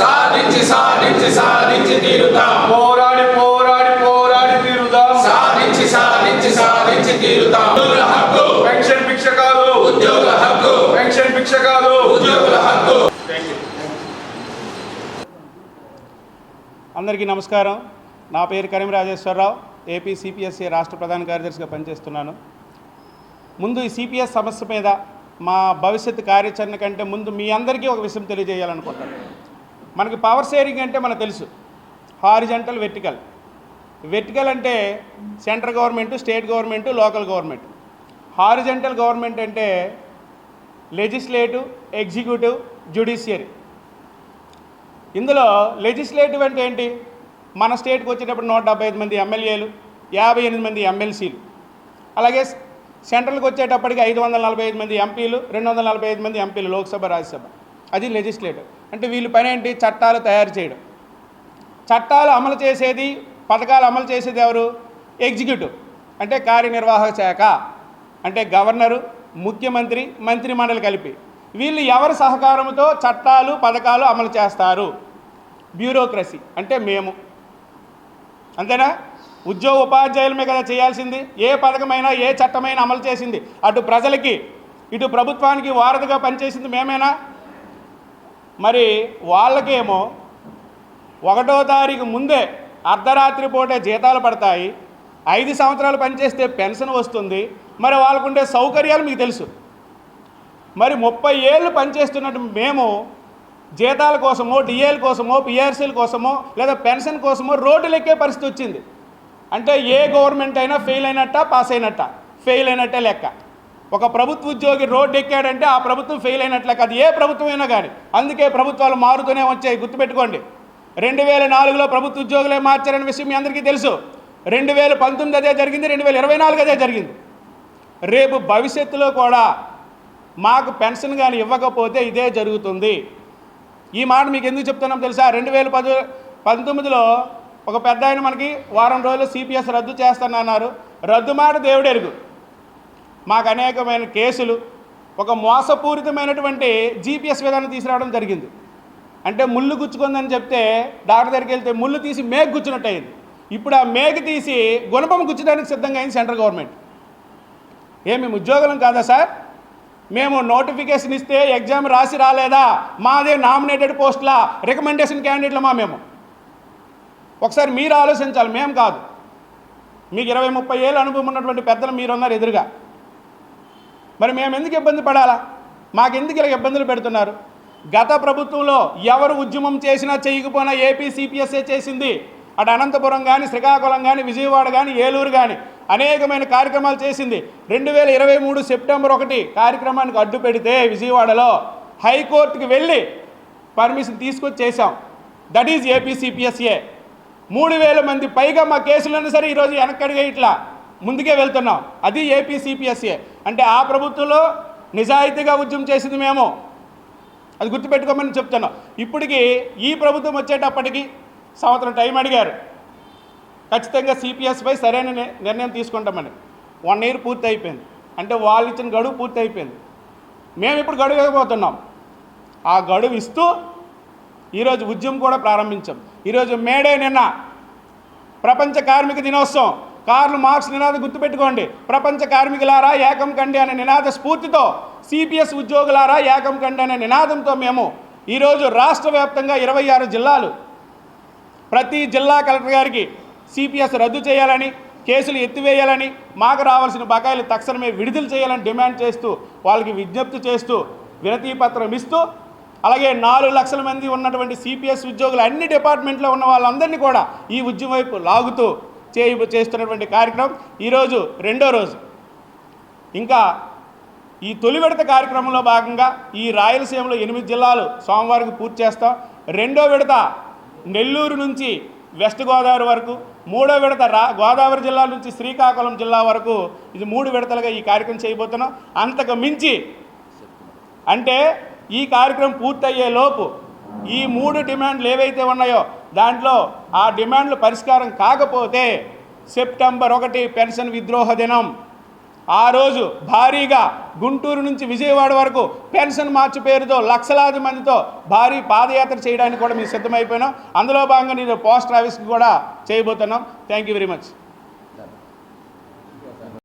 సాధించి సాధించి సాధించి తీరుతాం పోరాడి పోరాడి పోరాడి తీరుతాం సాధించి సాధించి సాధించి తీరుతాం అందరికీ నమస్కారం. నా పేరు కరీం రాజేశ్వరరావు ఏపీ సిపిఎస్సి రాష్ట్ర ప్రధాన కార్యదర్శిగా పనిచేస్తున్నాను. ముందు ఈ సిపిఎస్ సమస్య మీద మా భవిష్యత్తు కార్యాచరణ కంటే ముందు మీ అందరికీ ఒక విషయం తెలియజేయాలనుకుంటాను మనకి పవర్ షేరింగ్ అంటే మనకు తెలుసు. హారిజంటల్ వెర్టికల్ వెర్టికల్ అంటే central government state government local government horizontal government అంటే లెజిస్లేటివ్ ఎగ్జిక్యూటివ్ జ్యుడిషియరీ ఇందులో లెజిస్లేటివ్ అంటే ఏంటి? మన స్టేట్కి వచ్చేటప్పుడు నూట డెబ్బై ఐదు మంది ఎమ్మెల్యేలు యాభై ఎనిమిది మంది ఎమ్మెల్సీలు. అలాగే సెంట్రల్కి వచ్చేటప్పటికి ఐదు వందల నలభై ఐదు మంది ఎంపీలు రెండు వందల నలభై ఐదు మంది ఎంపీలు లోక్సభ రాజ్యసభ. అది లెజిస్లేటివ్ అంటే వీళ్ళ పని ఏంటి? చట్టాలు తయారు చేయడం. చట్టాలు అమలు చేసేది పథకాలు అమలు చేసేది ఎవరు? ఎగ్జిక్యూటివ్ అంటే కార్యనిర్వాహక శాఖ. అంటే గవర్నరు ముఖ్యమంత్రి మంత్రి మండలి కలిపి. వీళ్ళు ఎవరి సహకారంతో చట్టాలు పథకాలు అమలు చేస్తారు? బ్యూరోక్రసీ. అంటే మేము. అంతేనా? ఉద్యోగ ఉపాధ్యాయులమే కదా చేయాల్సింది. ఏ పథకమైనా ఏ చట్టమైనా అమలు చేసింది. అటు ప్రజలకి ఇటు ప్రభుత్వానికి వారధిగా పనిచేసింది మేమేనా? మరి వాళ్ళకేమో ఒకటో తారీఖు ముందే అర్ధరాత్రి పూటే జీతాలు పడతాయి. ఐదు సంవత్సరాలు పనిచేస్తే పెన్షన్ వస్తుంది. మరి వాళ్ళకుండే సౌకర్యాలు మీకు తెలుసు. మరి ముప్పై ఏళ్ళు పనిచేస్తున్నట్టు మేము జీతాల కోసమో డిఏల కోసమో పిఆర్సీల కోసమో లేదా పెన్షన్ కోసమో రోడ్లు ఎక్కే పరిస్థితి వచ్చింది. అంటే ఏ గవర్నమెంట్ అయినా ఫెయిల్ అయినట్ట పాస్ అయినట్ట? ఫెయిల్ అయినట్టే లెక్క. ఒక ప్రభుత్వ ఉద్యోగి రోడ్డు ఎక్కాడంటే ఆ ప్రభుత్వం ఫెయిల్ అయినట్లే అది ఏ ప్రభుత్వం అయినా కానీ. అందుకే ప్రభుత్వాలు మారుతూనే వచ్చాయి. గుర్తుపెట్టుకోండి. రెండు వేల నాలుగులో ప్రభుత్వ ఉద్యోగులే మార్చారనే విషయం మీ అందరికీ తెలుసు. రెండు వేల పంతొమ్మిది అదే జరిగింది. రెండు వేల ఇరవై నాలుగు అదే జరిగింది. రేపు భవిష్యత్తులో కూడా మాకు పెన్షన్ కానీ ఇవ్వకపోతే ఇదే జరుగుతుంది. ఈ మాట మీకు ఎందుకు చెప్తున్నాం తెలుసా? రెండు వేల పది పంతొమ్మిదిలో ఒక పెద్ద ఆయన మనకి వారం రోజులు సిపిఎస్ రద్దు చేస్తానన్నారు. రద్దు మాట దేవుడు ఎరుగు మాకు అనేకమైన కేసులు ఒక మోసపూరితమైనటువంటి జీపీఎస్ విధానం తీసుకురావడం జరిగింది. అంటే ముళ్ళు గుచ్చుకుందని చెప్తే డాక్టర్ దగ్గరికి వెళ్తే ముళ్ళు తీసి మేకు గుచ్చినట్టు అయింది ఇప్పుడు ఆ మేకు తీసి గుణపం గుచ్చడానికి సిద్ధంగా అయింది సెంట్రల్ గవర్నమెంట్. ఏమి ఉద్యోగులం కాదా సార్? మేము నోటిఫికేషన్ ఇస్తే ఎగ్జామ్ రాసి రాలేదా? మాదే నామినేటెడ్ పోస్టులా? రికమెండేషన్ క్యాండిడేట్లమా మేము. ఒకసారి మీరు ఆలోచించాలి మేము కాదు. మీకు ఇరవై ముప్పై ఏళ్ళు అనుభవం ఉన్నటువంటి పెద్దలు మీరున్నారు ఎదురుగా. మరి మేము ఎందుకు ఇబ్బంది పడాలా? మాకెందుకు ఇలా ఇబ్బందులు పెడుతున్నారు? గత ప్రభుత్వంలో ఎవరు ఉద్యమం చేసినా చేయకపోయినా ఏపీ సిపిఎస్ఏ చేసింది. అటు అనంతపురం కానీ శ్రీకాకుళం కానీ విజయవాడ కానీ ఏలూరు కానీ అనేకమైన కార్యక్రమాలు చేసింది. రెండు వేల ఇరవై మూడు సెప్టెంబర్ ఒకటి కార్యక్రమానికి అడ్డు పెడితే విజయవాడలో హైకోర్టుకి వెళ్ళి పర్మిషన్ తీసుకొచ్చి చేశాం దట్ ఈజ్ ఏపీసీపీఎస్ఏ మూడు వేల మంది పైగా మా కేసులన్నా సరే ఈరోజు వెనక్కడిగా ఇట్లా ముందుకే వెళ్తున్నాం. అది ఏపీసీపీఎస్ఏ అంటే ఆ ప్రభుత్వంలో నిజాయితీగా ఉద్యమం చేసింది మేము. అది గుర్తుపెట్టుకోమని చెప్తున్నాం. ఇప్పటికీ ఈ ప్రభుత్వం వచ్చేటప్పటికి సంవత్సరం టైం అడిగారు. ఖచ్చితంగా సిపిఎస్పై సరైన నిర్ణయం తీసుకుంటామని. వన్ ఇయర్ పూర్తి అయిపోయింది. అంటే వాళ్ళు ఇచ్చిన గడువు పూర్తి అయిపోయింది. మేము ఇప్పుడు గడువు ఇవ్వబోతున్నాం. ఆ గడువు ఇస్తూ ఈరోజు ఉద్యమం కూడా ప్రారంభించాం. ఈరోజు మేడే నిన్న ప్రపంచ కార్మిక దినోత్సవం. కార్లు మార్క్స్ నినాదం గుర్తుపెట్టుకోండి. ప్రపంచ కార్మికులారా ఏకం కండి అనే నినాద స్ఫూర్తితో సిపిఎస్ ఉద్యోగులారా ఏకం కండి అనే నినాదంతో మేము ఈరోజు రాష్ట్ర వ్యాప్తంగా ఇరవై ఆరు జిల్లాలు ప్రతి జిల్లా కలెక్టర్ గారికి సిపిఎస్ రద్దు చేయాలని కేసులు ఎత్తివేయాలని మాకు రావాల్సిన బకాయిలు తక్షణమే విడుదల చేయాలని డిమాండ్ చేస్తూ వాళ్ళకి విజ్ఞప్తి చేస్తూ వినతి పత్రం ఇస్తూ అలాగే నాలుగు లక్షల మంది ఉన్నటువంటి సిపిఎస్ ఉద్యోగులు అన్ని డిపార్ట్మెంట్లో ఉన్న వాళ్ళందరినీ కూడా ఈ ఉద్యమం వైపు లాగుతూ చే చేస్తున్నటువంటి కార్యక్రమం. ఈరోజు రెండో రోజు. ఇంకా ఈ తొలి విడత కార్యక్రమంలో భాగంగా ఈ రాయలసీమలో ఎనిమిది జిల్లాలు సోమవారం పూర్తి చేస్తాం. రెండో విడత నెల్లూరు నుంచి వెస్ట్ గోదావరి వరకు మూడో విడత రా గోదావరి జిల్లా నుంచి శ్రీకాకుళం జిల్లా వరకు ఇది మూడు విడతలుగా ఈ కార్యక్రమం చేయబోతున్నాం. అంతకు మించి అంటే ఈ కార్యక్రమం పూర్తయ్యే లోపు ఈ మూడు డిమాండ్లు ఏవైతే ఉన్నాయో దాంట్లో ఆ డిమాండ్లు పరిష్కారం కాకపోతే సెప్టెంబర్ ఒకటి పెన్షన్ విద్రోహ దినం. ఆ రోజు భారీగా గుంటూరు నుంచి విజయవాడ వరకు పెన్షన్ మార్చి పేరుతో లక్షలాది మందితో భారీ పాదయాత్ర చేయడానికి కూడా మేము సిద్ధమైపోయినాం. అందులో భాగంగా నేను పోస్ట్ ఆఫీస్కి కూడా చేయబోతున్నాం. Thank you very much